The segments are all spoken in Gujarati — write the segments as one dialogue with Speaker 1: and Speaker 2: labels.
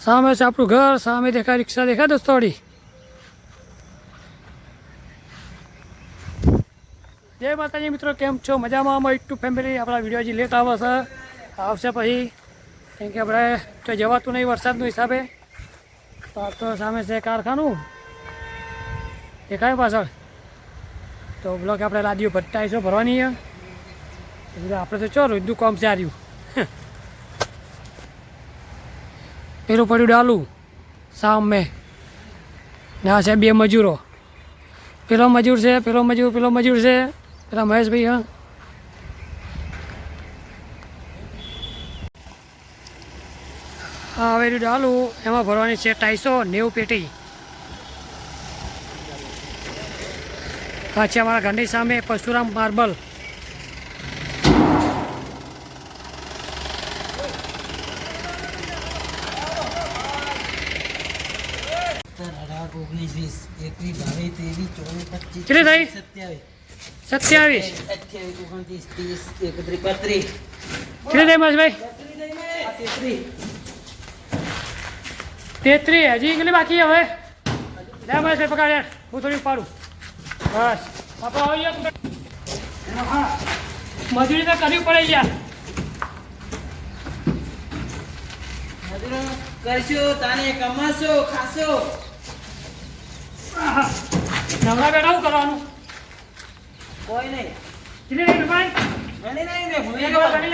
Speaker 1: સામે છે આપણું ઘર, સામે દેખાય રિક્ષા દેખાય દોસ્તો વળી જય માતાજી મિત્રો, કેમ છો? મજામાં? અમારી યુટ્યુબ ફેમિલી આપણા વીડિયો હજી લેટ આવે છે. આવશે પછી. કેમ કે આપણે તો જવાતું નહીં વરસાદનું હિસાબે. તો સામે છે કારખાનું. દેખાય પાછળ. તો બ્લોક આપણે લાદીઓ ભટ્ટાઈસો ભરવાની છે એટલે આપણે તો ચો રોજનું કોમ છે આર્યું પેલું પડ્યું ડાલું. સામે ને આ છે બે મજૂરો. પેલો મજૂર છે, પેલો મજૂર પેલો મજૂર છે. પેલા મહેશભાઈ, હા. હા હવે ડાલું. એમાં ભરવાની છે ટાઈસો નેવું પેટી. હા, છે અમારા ઘરની સામે પરશુરામ માર્બલ.
Speaker 2: અઢાર ઓગણીસ વીસ એકવીસ બાવીસ ત્રેવીસ ચોવીસ પચીસ સત્યાવીસ.
Speaker 1: સત્યાવીસ.
Speaker 2: અઠ્યાવીસ ઓગણત્રીસ ત્રીસ એકત્રીસ બત્રીસ.
Speaker 1: કેટલી થઈ મહેશભાઈ
Speaker 2: આ તેત્રીસ
Speaker 1: તેત્રીસ હજી કેટલી બાકી હવે? લે મહેશભાઈ પકડ યાર. હું થોડી પાડું બસ. આપણે આવી ગયા મજૂરી તો કરવી પડે યાર.
Speaker 2: મજૂરો કરશો તાને કમાશો ખાશો.
Speaker 1: નવરા બેઠા શું કરવાનું.
Speaker 2: કોઈ નહીં.
Speaker 1: કેટલી થઈ ભાઈ.
Speaker 2: ગણી નહીં ભૂલી ગયો.
Speaker 1: ગણી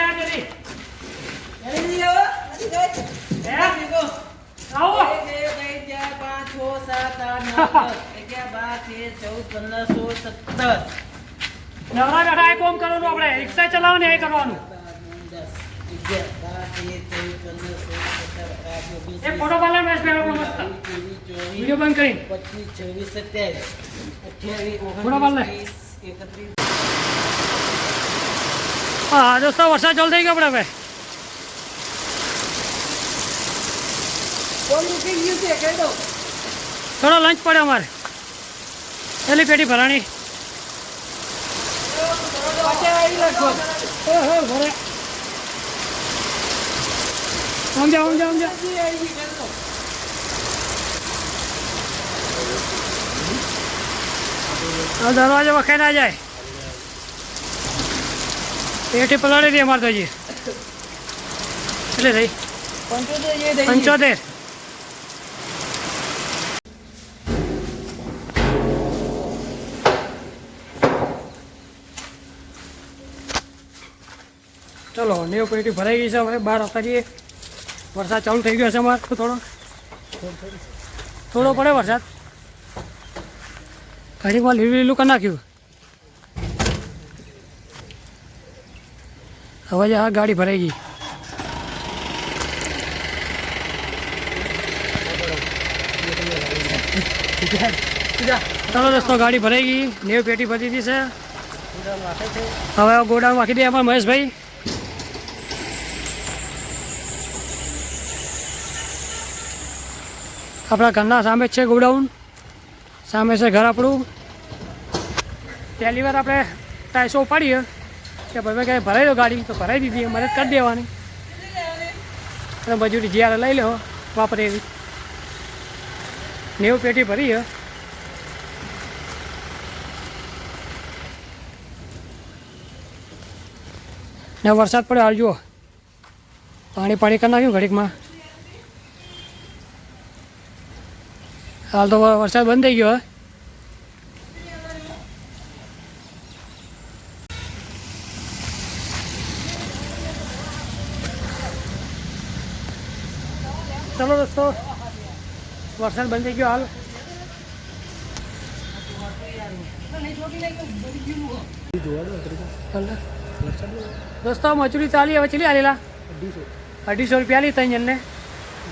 Speaker 2: નહીં હો? ગઈ
Speaker 1: હે? આવો.
Speaker 2: પાંચ, છ, સાત, આઠ, નવ, અગિયાર, બાર, તેર, ચૌદ, પંદર, સોળ, સત્તર.
Speaker 1: નવરા બેઠા એ કોમ કરવાનું આપણે. રિક્ષા ચલાવવાની એ કરવાનું.
Speaker 2: બાર, અગિયાર, તેર, ચૌદ, પંદર, સોળ,
Speaker 1: મસ્ત. વીડિયો બંધ કરી હા દોસ્તો વરસાદ ચાલુ થઈ ગયો આપણે હવે. થોડો લંચ પડ્યો અમારે. પેલી પેટી ભરાણી. ભરે સમજા સમજા સમજા
Speaker 2: હજી આવી કહી દો
Speaker 1: આ દરવાજો વખાઈ ના જાય પેટી પલાળી દે અમારે તો હજી એટલે થઈ
Speaker 2: પંચોતેર જે થઈ ગયું.
Speaker 1: પંચોતેર ચલો, નેવું પેટી ભરાઈ ગઈ છે. હવે બહાર આવતા જઈએ વરસાદ ચાલુ થઈ ગયો હશે અમારે થોડો. થોડો પડે વરસાદ. ઘડીકમાં લીલું લીલું કરી નાખ્યું. હવે આ ગાડી ભરાઈ ગઈ. ચાલો રસ્તો ગાડી ભરાઈ ગઈ. નેવ પેટી ભરી દીધી છે. હવે ગોડાઉન રાખી દે અમારા મહેશભાઈ. આપણા ઘરના સામે છે ગોડાઉન. સામે છે ઘર આપણું. પહેલી વાર આપણે ટાઈસો ઉપાડીએ. કે ભાઈ ક્યાંય ભરાઈ દો ગાડી, તો ભરાઈ દીધી મદદ કરી દેવાની. અને મજૂરી જ્યારે લઈ લો વાપરે એવી. નેવું પેટી ભરી ને વરસાદ પડે, હાલ જુઓ. પાણી પાણી કરી નાખ્યું ઘડીકમાં. હાલ તો વરસાદ બંધ થઈ ગયો ચલો દોસ્તો, વરસાદ બંધ થઈ ગયો હાલ. દોસ્તો મજૂરી ચાલી, હવે ચલી આલેલા અઢીસો. રૂપિયા લી ત્રણ જણને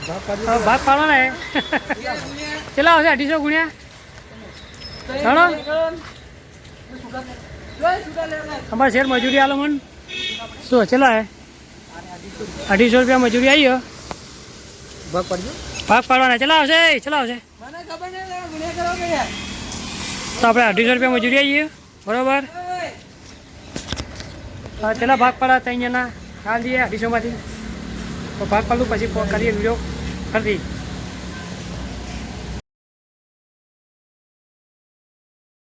Speaker 1: ભાગ પાડવાના ને કેટલા આવશે? અઢીસો ગુણ્યા? ચાલો અમારે શેર મજૂરી આલો મન. શું ચલા હે? અઢીસો રૂપિયા મજૂરી આવી
Speaker 2: ભાગ પાડજો.
Speaker 1: ભાગ પાડવાના. ચલા આવશે? ચલા આવશે? તો આપણે અઢીસો રૂપિયા મજૂરી આવીએ બરોબર? હા ચલા ભાગ પાડા ત્રણ જણા દઈએ અઢીસોમાંથી. તો ભાગ પાડું પછી કરીએ વીડિયો ફરી